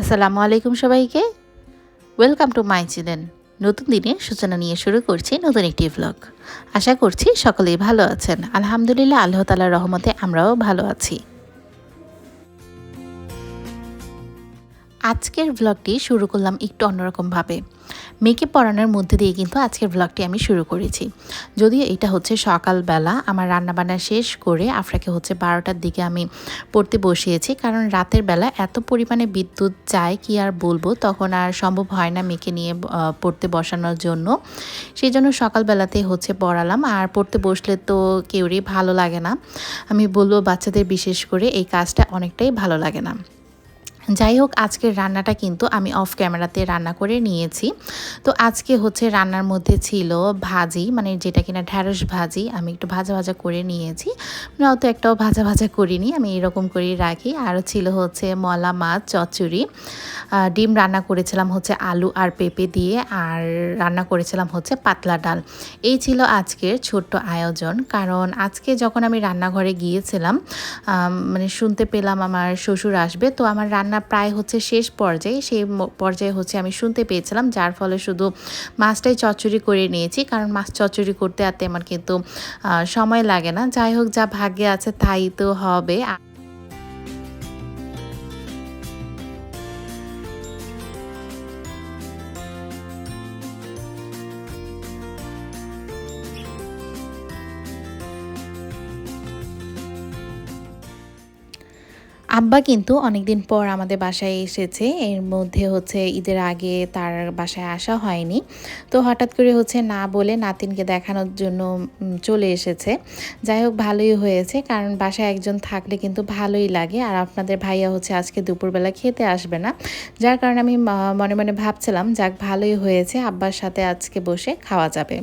আসসালামু আলাইকুম সবাইকে। ওয়েলকাম টু মাই চ্যানেল নতুন দিনে সূচনা নিয়ে শুরু করছি নতুন একটি ব্লগ আশা করছি সকলেই ভালো আছেন। আলহামদুলিল্লাহ, আল্লাহ তালার রহমতে আমরাও ভালো আছি। আজকের ভ্লগটি শুরু করলাম একটু অন্যরকমভাবে। মেয়েকে পড়ানোর মধ্যে দিয়ে কিন্তু আজকের ভ্লগটি আমি শুরু করেছি। যদিও এটা হচ্ছে সকালবেলা, আমার রান্নাবান্না শেষ করে আফরাকে হচ্ছে বারোটার দিকে আমি পড়তে বসিয়েছি, কারণ রাতের বেলা এত পরিমাণে বিদ্যুৎ যায় কি আর বলব, তখন আর সম্ভব হয় না মেয়েকে নিয়ে পড়তে বসানোর জন্য। সেই জন্য সকালবেলাতে হচ্ছে পড়ালাম, আর পড়তে বসলে তো কেউরই ভালো লাগে না। আমি বলব বাচ্চাদের বিশেষ করে এই কাজটা অনেকটাই ভালো লাগে না। যাই হোক আজকের রান্নাটা কিন্তু আমি অফ ক্যামেরাতে রান্না করে নিয়েছি। তো আজকে হচ্ছে রান্নার মধ্যে ছিল ভাজি মানে যেটা কিনা ঢ্যাঁড়স ভাজি, আমি একটু ভাজা ভাজা করে নিয়েছি। মানে অত একটাও ভাজা ভাজা করিনি, আমি এরকম করেই রাখি। আর ছিল হচ্ছে মলা মাছ, চচ্চড়ি। ডিম রান্না করেছিলাম হচ্ছে আলু আর পেঁপে দিয়ে, আর রান্না করেছিলাম হচ্ছে পাতলা ডাল। এই ছিল আজকের ছোট্ট আয়োজন, কারণ আজকে যখন আমি রান্নাঘরে গিয়েছিলাম মানে শুনতে পেলাম আমার শ্বশুর আসবে, তো আমার রান্না রান্না প্রায় হচ্ছে শেষ পর্যায়ে, সেই পর্যায়ে হচ্ছে আমি শুনতে পেয়েছিলাম, যার ফলে শুধু মাছটাই চচ্চড়ি করে নিয়েছি, কারণ মাছ চচ্চড়ি করতে আতে আমার কিন্তু সময় লাগে না। যাই হোক, যা ভাগ্যে আছে তাই তো হবে। আব্বা কিন্তু অনেকদিন পর আমাদের বাসায় এসেছে। এর মধ্যে হচ্ছে ঈদের আগে তার বাসায় আসা হয়নি। তো হঠাৎ করে হচ্ছে না বলে নাতিনকে দেখানোর জন্য চলে এসেছে। যাই হোক, ভালোই হয়েছে। কারণ বাসায় একজন থাকলে কিন্তু ভালোই লাগে। আর আপনাদের ভাইয়া হচ্ছে আজকে দুপুরবেলা খেতে আসবে না। যার কারণে আমি মনে মনে ভাবছিলাম, যাক, ভালোই হয়েছে। আব্বার সাথে আজকে বসে খাওয়া যাবে।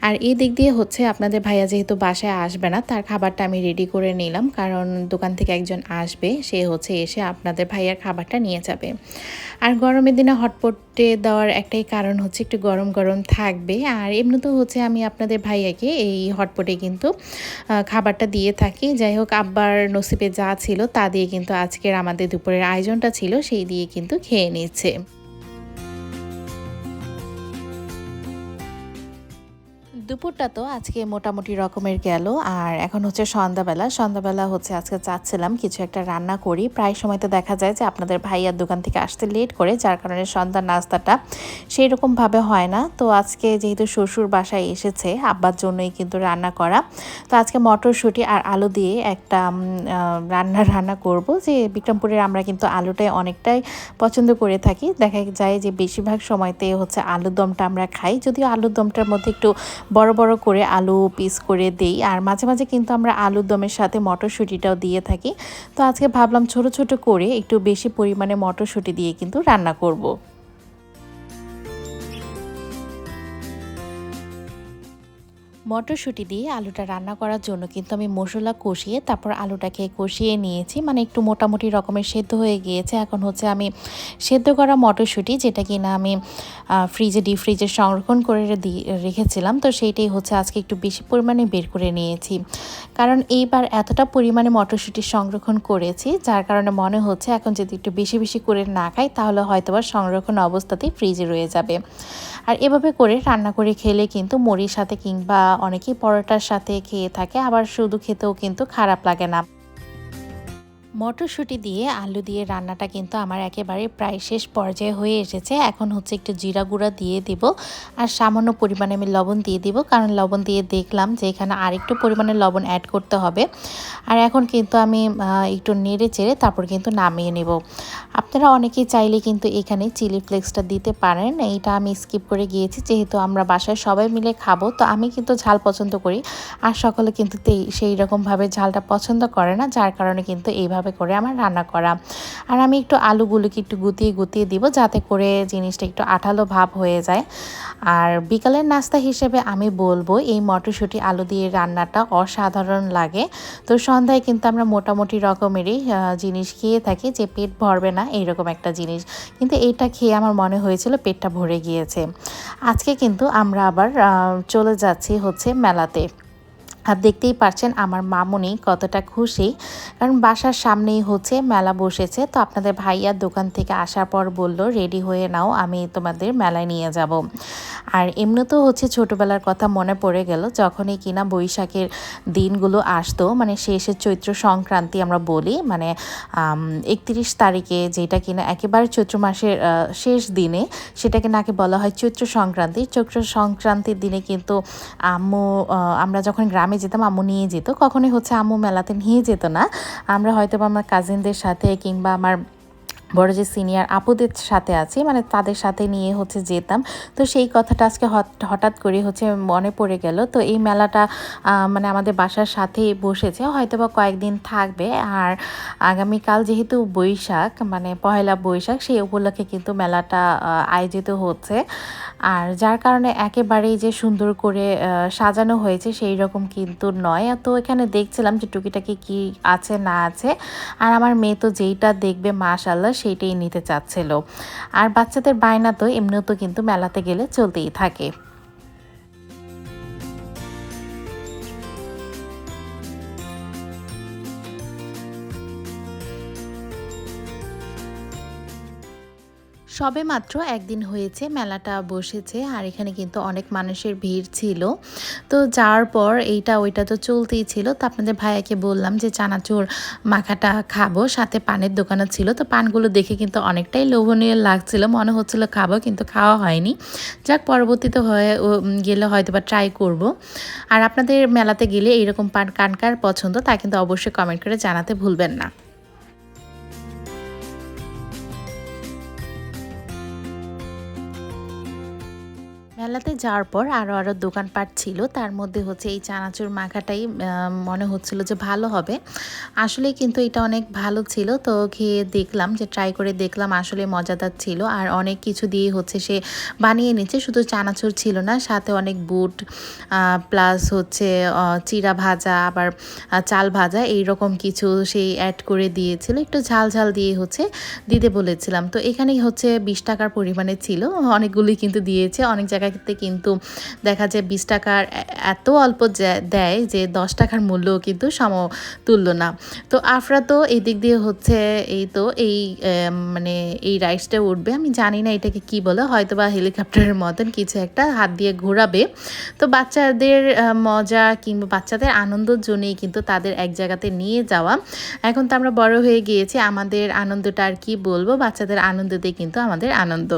আর এই দিক দিয়ে হচ্ছে আপনাদের ভাইয়া যেহেতু বাসায় আসবে না, তার খাবারটা আমি রেডি করে নিলাম। কারণ দোকান থেকে একজন আসবে। সে হচ্ছে এসে আপনাদের ভাইয়ার খাবারটা নিয়ে যাবে। আর গরমের দিনে হটপটে দেওয়ার একটাই কারণ হচ্ছে একটু গরম গরম থাকবে। আর এমনিতেও হচ্ছে আমি আপনাদের ভাইয়াকে এই হটপটে কিন্তু খাবারটা দিয়ে থাকি। যাই হোক, আব্বার নসিবে যা ছিল তা দিয়ে কিন্তু আজকের আমাদের দুপুরের আয়োজনটা ছিল, সেই দিয়ে কিন্তু খেয়ে নিচ্ছে। দুপুরটা তো আজকে মোটামুটি রকমের গেল। আর এখন হচ্ছে সন্ধ্যাবেলা। সন্ধ্যাবেলা হচ্ছে আজকে চাচ্ছিলাম কিছু একটা রান্না করি। প্রায় সময় তো দেখা যায় যে আপনাদের ভাইয়ার দোকান থেকে আসতে লেট করে, যার কারণে সন্ধ্যার নাস্তাটা সেই রকমভাবে হয় না। তো আজকে যেহেতু শ্বশুর বাসায় এসেছে, আব্বার জন্যই কিন্তু রান্না করা। তো আজকে মটরশুঁটি আর আলু দিয়ে একটা রান্না রান্না করব। যে বিক্রমপুরের আমরা কিন্তু আলুটাই অনেকটাই পছন্দ করে থাকি। দেখা যায় যে বেশিরভাগ সময়তে হচ্ছে আলুর দমটা আমরা খাই। যদিও আলুর দমটার মধ্যে একটু বড় বড় করে আলু পিস করে দেই আর মাঝে মাঝে কিন্তু আমরা আলুর দমের সাথে মটরশুঁটিটাও দিয়ে থাকি তো আজকে ভাবলাম ছোট ছোট করে একটু বেশি পরিমাণে মটরশুঁটি দিয়ে কিন্তু রান্না করব। মটরশুঁটি দিয়ে আলুটা রান্না করার জন্য কিন্তু আমি মশলা কষিয়ে তারপর আলুটাকে কষিয়ে নিয়েছি। মানে একটু মোটামুটি রকমের সেদ্ধ হয়ে গিয়েছে। এখন হচ্ছে আমি সেদ্ধ করা মটরশুঁটি যেটা কিনা আমি ফ্রিজে ডিপ ফ্রিজে সংরক্ষণ করে রেখেছিলাম। তো সেইটাই হচ্ছে আজকে একটু বেশি পরিমাণে বের করে নিয়েছি। কারণ এইবার এতটা পরিমাণে মটরশুঁটি সংরক্ষণ করেছি, যার কারণে মনে হচ্ছে এখন যদি একটু বেশি বেশি করে না খাই, তাহলে হয়তো বা সংরক্ষণ অবস্থাতেই ফ্রিজে রয়ে যাবে। আর এভাবে করে রান্না করে খেলে কিন্তু মুড়ির সাথে কিংবা অনেকেই পরোটার সাথে খেয়ে থাকে আবার শুধু খেতেও কিন্তু খারাপ লাগে না। মটরশুঁটি দিয়ে আলু দিয়ে রান্নাটা কিন্তু আমার একেবারে প্রায় শেষ পর্যায়ে হয়ে এসেছে। এখন হচ্ছে একটু জিরা গুঁড়া দিয়ে দিব আর সামান্য পরিমাণে আমি লবণ দিয়ে দিব, কারণ লবণ দিয়ে দেখলাম যে এখানে আরেকটু পরিমাণে লবণ অ্যাড করতে হবে। আর এখন কিন্তু আমি একটু নেড়ে চেড়ে তারপর কিন্তু নামিয়ে নেব। আপনারা অনেকেই চাইলে কিন্তু এখানে চিলি ফ্লেক্সটা দিতে পারেন, এইটা আমি স্কিপ করে গিয়েছি, যেহেতু আমরা বাসায় সবাই মিলে খাব, তো আমি কিন্তু ঝাল পছন্দ করি। আর সকলে কিন্তু সেই রকমভাবে ঝালটা পছন্দ করে না, যার কারণে কিন্তু এইভাবে এভাবে করে আমার রান্না করা। আর আমি একটু আলুগুলোকে একটু গুতিয়ে গুতিয়ে দিব যাতে করে জিনিসটা একটু আঠালো ভাব হয়ে যায়। আর বিকালের নাস্তা হিসেবে আমি বলব, এই মটরশুঁটি আলু দিয়ে রান্নাটা অসাধারণ লাগে। তো সন্ধ্যায় কিন্তু আমরা মোটামুটি রকমেরই জিনিস খেয়ে থাকি যে পেট ভরবে না এইরকম একটা জিনিস। কিন্তু এইটা খেয়ে আমার মনে হয়েছিল পেটটা ভরে গিয়েছে। আজকে কিন্তু আমরা আবার চলে যাচ্ছি হচ্ছে মেলাতে। আর দেখতেই পারছেন আমার মামুনি কতটা খুশি। কারণ বাসার সামনেই হচ্ছে মেলা বসেছে। তো আপনাদের ভাইয়ার দোকান থেকে আসার পর বলল, রেডি হয়ে নাও, আমি তোমাদের মেলায় নিয়ে যাব। আর এমনিতেও হচ্ছে ছোটোবেলার কথা মনে পড়ে গেল, যখনই কিনা বৈশাখের দিনগুলো আসতো মানে শেষের চৈত্র সংক্রান্তি আমরা বলি মানে একত্রিশ তারিখে যেটা কিনা একেবারে চৈত্র মাসের শেষ দিনে সেটাকে নাকি বলা হয় চৈত্র সংক্রান্তি। চৈত্র সংক্রান্তির দিনে কিন্তু আম্মু আমরা যখন গ্রামে যেতাম, আম্মু নিয়ে যেত। কখনোই হচ্ছে আম্মু মেলাতে নিয়ে যেত না। আমরা হয়তো আমার কাজিনদের সাথে কিংবা আমার বড় যে সিনিয়র আপুদের সাথে আছি মানে তাদের সাথে নিয়ে হচ্ছে যেতাম। তো সেই কথাটা আজকে হঠাৎ করে হচ্ছে মনে পড়ে গেল। তো এই মেলাটা মানে আমাদের বাসার সাথেই বসেছে। হয়তো বা কয়েকদিন থাকবে। আর আগামীকাল যেহেতু বৈশাখ মানে পয়লা বৈশাখ, সেই উপলক্ষে কিন্তু মেলাটা আয়োজিত হচ্ছে। আর যার কারণে একেবারেই যে সুন্দর করে সাজানো হয়েছে সেই রকম কিন্তু নয়। তো এখানে দেখছিলাম যে টুকিটাকি কি আছে না আছে। আর আমার মেয়ে তো যেইটা দেখবে মাশাল্লাহ সেইটাই নিতে চাচ্ছিল। আর বাচ্চাদের বায়না তো এমনিও তো কিন্তু মেলাতে গেলে চলতেই থাকে। সবে মাত্র একদিন হয়েছে, মেলাটা বসেছে আর এখানে কিন্তু অনেক মানুষের ভিড় ছিল। তো যাওয়ার পর এইটা ওইটা তো চলতেই ছিল। তো আপনাদের ভাইয়াকে বললাম যে চানাচুর মাখাটা খাব, সাথে পানের দোকানও ছিল। তো পানগুলো দেখে কিন্তু অনেকটাই লোভনীয় লাগছিল, মনে হচ্ছিল খাব কিন্তু খাওয়া হয়নি। যাক, পরবর্তীতে হয়ে গেলে হয়তো বা ট্রাই করব। আর আপনাদের মেলাতে গেলে এইরকম পান কানকার পছন্দ তা কিন্তু অবশ্যই কমেন্ট করে জানাতে ভুলবেন না। মেলাতে যাওয়ার পর আরও আরও দোকানপাট ছিল। তার মধ্যে হচ্ছে এই চানাচুর মাখাটাই মনে হচ্ছিল যে ভালো হবে। আসলে কিন্তু এটা অনেক ভালো ছিল। তো খেয়ে দেখলাম যে ট্রাই করে দেখলাম আসলে মজাদার ছিল। আর অনেক কিছু দিয়ে হচ্ছে সে বানিয়ে নিচ্ছে। শুধু চানাচুর ছিল না, সাথে অনেক বুট প্লাস হচ্ছে চিরা ভাজা, আবার চাল ভাজা এই রকম কিছু সেই অ্যাড করে দিয়েছিল। একটু ঝাল ঝাল দিয়ে হচ্ছে দিতে বলেছিলাম। তো এখানেই হচ্ছে বিশ টাকার পরিমাণে ছিল। অনেকগুলি কিন্তু দিয়েছে। অনেক জায়গায় ক্ষেত্রে কিন্তু দেখা যায় বিশ টাকার এত অল্প দেয় যে দশ টাকার মূল্যও কিন্তু সমতুল্য না। তো আফরা তো এই দিক দিয়ে হচ্ছে এই তো এই মানে এই রাইসটা উঠবে। আমি জানি না এটাকে কি বলে হয়তো বা হেলিকপ্টারের মতন কিছু একটা হাত দিয়ে ঘোরাবে। তো বাচ্চাদের মজা কিংবা বাচ্চাদের আনন্দের জন্যই কিন্তু তাদের এক জায়গাতে নিয়ে যাওয়া। এখন তো আমরা বড় হয়ে গিয়েছি, আমাদের আনন্দটা আর কি বলব? বাচ্চাদের আনন্দতে কিন্তু আমাদের আনন্দ।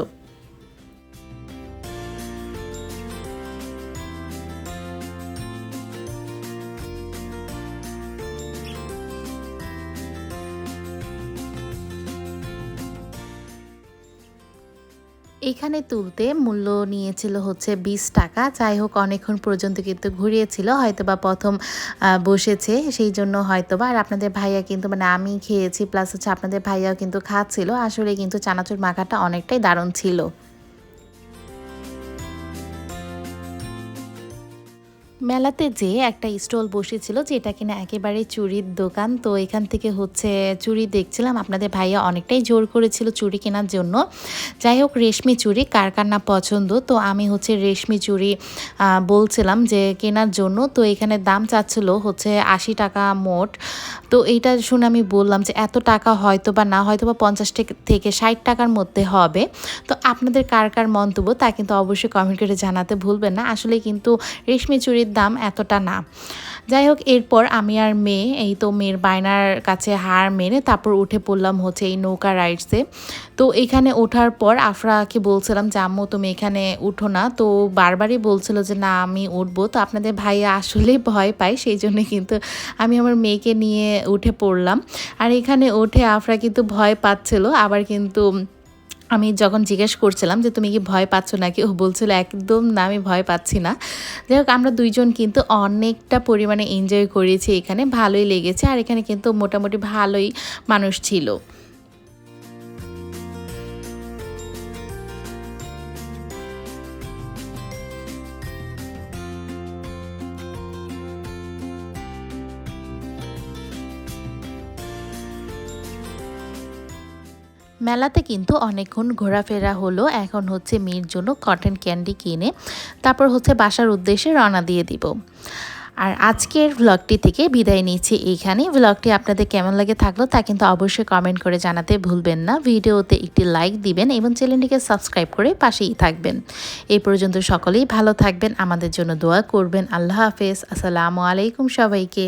এখানে তুলতে মূল্য নিয়েছিল হচ্ছে বিশ টাকা। যাই হোক, অনেকক্ষণ পর্যন্ত কিন্তু ঘুরিয়েছিল হয়তো বা প্রথম বসেছে, সেই জন্য হয়তো বা আর আপনাদের ভাইয়া কিন্তু মানে আমি খেয়েছি, প্লাস হচ্ছে আপনাদের ভাইয়াও কিন্তু খাচ্ছিল। আসলে কিন্তু চানাচুর মাখাটা অনেকটাই দারুণ ছিল। মেলাতে যে একটা স্টল বসেছিল যেটা কিনা একেবারে চুরির দোকান। তো এখান থেকে হচ্ছে চুরি দেখছিলাম। আপনাদের ভাইয়া অনেকটাই জোর করেছিল চুরি কেনার জন্য। যাই হোক, রেশমি চুরি কার কার না পছন্দ? তো আমি হচ্ছে রেশমি চুরি বলছিলাম যে কেনার জন্য। তো এখানে দাম চাচ্ছিল হচ্ছে আশি টাকা মোট। তো এইটা শুনে আমি বললাম যে এত টাকা হয়তো বা না, হয়তো বা পঞ্চাশ থেকে ষাট টাকার মধ্যে হবে। তো আপনাদের কার কার মন্তব্য তা কিন্তু অবশ্যই কমেন্ট করে জানাতে ভুলবেন না। আসলে কিন্তু রেশমি চুরির দাম এতটা না। যাই হোক, এরপর আমি আর মেয়ে, এই তো মেয়ের বায়নার কাছে হার মেরে তারপর উঠে পড়লাম হচ্ছে এই নৌকা রাইডসে। তো এখানে ওঠার পর আফরাকে বলছিলাম যে, আম্মু, তুমি এখানে উঠো না। তো বারবারই বলছিল যে, না, আমি উঠবো। তো আপনাদের ভাইয়া আসলে ভয় পায়, সেই জন্য কিন্তু আমি আমার মেয়েকে নিয়ে উঠে পড়লাম। আর এখানে উঠে আফরা কিন্তু ভয় পাচ্ছিল, আবার কিন্তু আমি যখন জিজ্ঞেস করছিলাম যে, তুমি কি ভয় পাচ্ছ নাকি? ও বলছিল, একদম না, আমি ভয় পাচ্ছি না। যাই হোক, আমরা দুইজন কিন্তু অনেকটা পরিমাণে এনজয় করেছি এখানে, ভালোই লেগেছে, আর এখানে কিন্তু মোটামুটি ভালোই মানুষ ছিল। মেলাতে কিন্তু অনেকক্ষণ ঘোরাফেরা হলো। এখন হচ্ছে মেয়ের জন্য কটন ক্যান্ডি কিনে তারপর হচ্ছে বাসার উদ্দেশ্যে রওনা দিয়ে দিব। আর আজকের ভ্লগটি থেকে বিদায় নিচ্ছি এইখানে। ভ্লগটি আপনাদের কেমন লাগে থাকল তা কিন্তু অবশ্যই কমেন্ট করে জানাতে ভুলবেন না। ভিডিওতে একটি লাইক দিবেন এবং চ্যানেলটিকে সাবস্ক্রাইব করে পাশেই থাকবেন। এই পর্যন্ত সকলেই ভালো থাকবেন, আমাদের জন্য দোয়া করবেন। আল্লাহ হাফেজ। আসসালামু আলাইকুম সবাইকে।